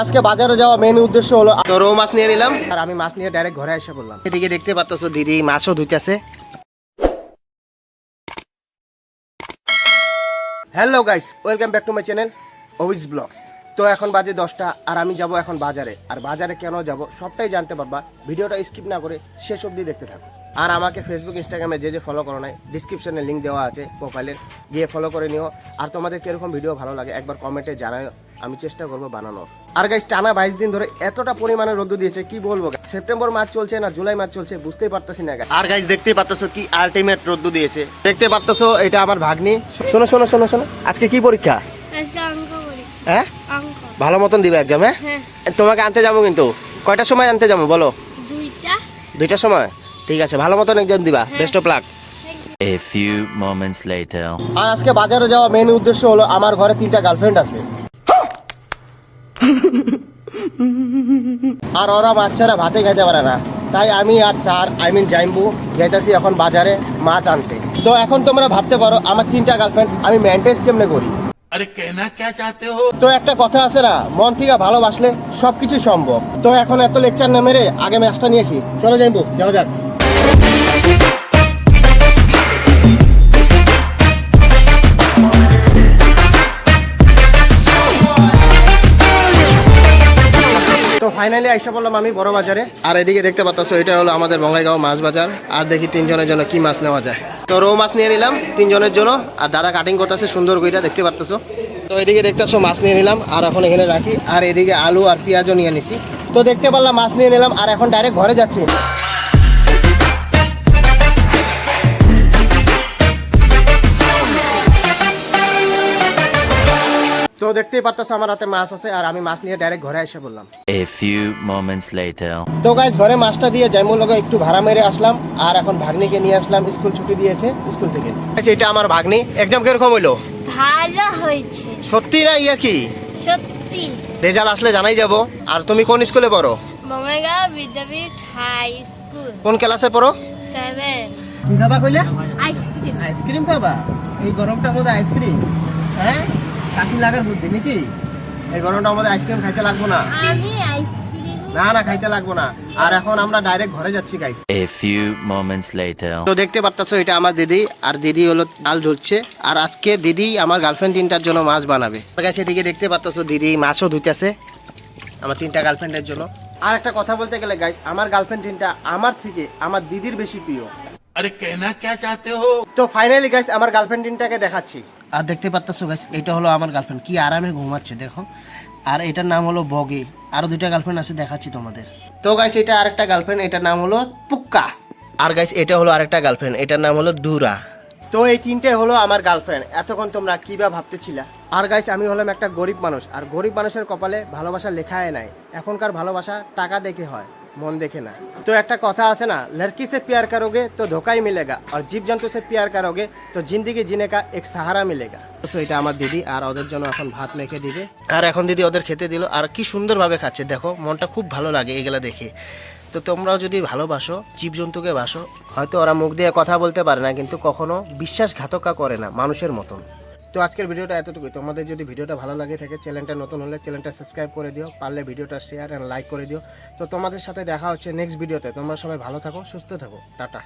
আজকে বাজারে যাওয়া মেন উদ্দেশ্য হলো তো রৌ মাছ নিয়ে নিলাম। আর আমি মাছ নিয়ে ডাইরেক্ট ঘরে এসে বললাম এদিকে দেখতে পাচ্ছ দিদি মাছও ধুইতেছে। Hello guys welcome back to my channel Ovi's vlogs তো এখন বাজে দশটা আর আমি যাব এখন বাজারে। আর বাজারে কেন যাব সবটাই জানতে পারবা। ভিডিওটা স্কিপ না করে শেষ অবধি দেখতে থাকো। আর আমাকে ফেসবুক ইনস্টাগ্রামে যে যে ফলো করো নাই ডিসক্রিপশনে লিঙ্ক দেওয়া আছে প্রোফাইলের গিয়ে ফলো করে নিও। আর তোমাদের কীরকম ভিডিও ভালো লাগে একবার কমেন্টে জানাও আমি চেষ্টা করব বানানোর। আর গাইস টানা বাইশ দিন ধরে এতটা পরিমাণে রোদ্দু দিয়েছে কি বলব সেপ্টেম্বর মাস চলছে না জুলাই মাস চলছে বুঝতেই পারতেছি না আর গাইজ দেখতেই পারতেছো কি আলটিমেট রোদ্দু দিয়েছে। দেখতে পারতেছো এটা আমার ভাগ্নি। শোনো শোনো শোনো শোনো আজকে কি পরীক্ষা? হ্যাঁ? ভালো মতন দিবে এক্সাম হ্যাঁ? হ্যাঁ। তোমাকে আনতে যাব কিন্তু। কয়টার সময় আনতে যাব বলো? দুইটা। দুইটার সময়? ঠিক আছে ভালো মতন এক্সাম দিবা best of luck A few moments later. আর আজকে বাজারে যাওয়া মেন উদ্দেশ্য হলো আমার ঘরে তিনটা গার্লফ্রেন্ড আছে। আর ওরা বাচ্চারা ভাতে খাইতে পারে না। তাই আমি আর স্যার আই মিন জাইম্বু যাইতেছি এখন বাজারে মাছ আনতে। তো এখন তোমরা ভাবতে পারো আমার তিনটা গার্লফ্রেন্ড আমি মেনটেন্স কেমনে করি? আরে কেনা কে চাতে হো? তো একটা কথা আছে না মন থেকে ভালোবাসলে সবকিছু সম্ভব। তো এখন এত লেকচার না মেরে আগে ম্যাচটা নিয়েছি চলো যাইবো যাওয়া যাক। ফাইনালি আইসা বললাম আমি বড় বাজারে। আর এদিকে দেখতে পাচ্ছ এটা হলো আমাদের বঙ্গাইগাঁও মাছ বাজার। আর দেখি তিনজনের জন্য কি মাছ নেওয়া যায়। তো রৌ মাছ নিয়ে নিলাম তিনজনের জন্য, আর দাদা কাটিং করতেছে সুন্দর কইটা দেখতে পারতেছো। তো এদিকে দেখতেছো মাছ নিয়ে নিলাম, আর এখন এখানে রাখি। আর এদিকে আলু আর পেঁয়াজও নিয়ে নিছি। তো দেখতে পারলাম মাছ নিয়ে নিলাম, আর এখন ডাইরেক্ট ঘরে যাচ্ছি। দেখতেই পারতেছো আমার হাতে মাছ আছে আর আমি মাছ নিয়ে ডাইরেক্ট ঘরে এসে বললাম A few moments later. তো গাইজ ঘরে মাছটা দিয়ে জাইমুর লগে একটু ভাড়া মেরে আসলাম আর এখন ভাগ্নিকে নিয়ে আসলাম স্কুল ছুটি দিয়েছে স্কুল থেকে। আচ্ছা, এটা আমার ভাগ্নি এক্সাম কীরকম হইল? ভালো হয়েছে। সত্যি না ইয়া কি? সত্যি। রেজাল্ট আসলে জানাই যাব। আর তুমি কোন স্কুলে পড়ো? Bongaigaon Vidyapith high school. কোন ক্লাসে পড়ো? সেভেন। কি খাবা কইলে? আইসক্রিম। আইসক্রিম খাবা এই গরমটার মধ্যে আইসক্রিম। হ্যাঁ? কাশি লাগার বুদ্ধি নাকি? এই গরমটার মধ্যে আইসক্রিম খাইতে লাগবো না। আমি আইসক্রিম না না খাইতে লাগবো না। আর এখন আমরা ডাইরেক্ট ঘরে যাচ্ছি guys A few moments later. তো দেখতে পারতাছো এটা আমার দিদি আর দিদি হলো ডাল ঝুলছে। আর আজকে দিদি আমার গার্লফ্রেন্ড তিনটার জন্য মাছ বানাবে। কাছে এদিকে দেখতে পারতাছো দিদি মাছও ধুইতেছে আমার তিনটা গার্লফ্রেন্ডের জন্য। আর একটা কথা বলতে গেলে গাইস আমার গার্লফ্রেন্ড তিনটা আমার থেকে আমার দিদির বেশি প্রিয়। আরে কেনা কে চাতে হো? তো ফাইনালি গাইস আমার গার্লফ্রেন্ড গার্লফ্রেন্ডটাকে দেখাচ্ছি। আর দেখতে পাচ্ছো গাইস এটা হলো আমার গার্লফ্রেন্ড কি আরামে ঘুমাচ্ছে দেখো। আর এটার নাম হলো বগি আরও দুইটা গার্লফ্রেন্ড আছে দেখাচ্ছি তোমাদের। তো গাইস এটা আরেকটা গার্লফ্রেন্ড এটার নাম হলো পুক্কা। আর গাইস এটা হলো আরেকটা গার্লফ্রেন্ড এটার নাম হলো দুরা। তো এই তিনটে হলো আমার গার্লফ্রেন্ড এতক্ষণ তোমরা কি বা ভাবতেছিলা? আর গাইস আমি হলাম একটা গরিব মানুষ আর গরিব মানুষের কপালে ভালোবাসা লেখায় নাই এখনকার ভালোবাসা টাকা দেখে হয়। মন দেখে না। তো একটা কথা আছে না, লড়কি সে প্যার করোগে, তো ধোকাই মিলেগা। আর জীব জন্তু সে প্যার করোগে, তো জিন্দিগি জিনে কা এক সাহারা মিলেগা। তো এটা আমার দিদি আর ওদের জন্য এখন ভাত মেখে দিবে। আর এখন দিদি ওদের খেতে দিল। আর কি সুন্দরভাবে খাচ্ছে, দেখো, মনটা খুব ভালো লাগে এগুলা দেখে। তো তোমরাও যদি ভালোবাসো, জীবজন্তুকে বাসো, হয়তো ওরা মুখ দিয়ে কথা বলতে পারে না, কিন্তু কখনো বিশ্বাসঘাতকা করে না মানুষের মতন। তো আজকের ভিডিওটা এতটুকুই। তোমাদের যদি ভিডিওটা ভালো লাগে, থাকে চ্যানেলটা নতুন হলে চ্যানেলটা সাবস্ক্রাইব করে দিও, পারলে ভিডিওটা শেয়ার অ্যান্ড লাইক করে দিও। তো তোমাদের সাথে দেখা হচ্ছে নেক্সট ভিডিওতে তোমরা সবাই ভালো থাকো, সুস্থ থাকো। টাটা।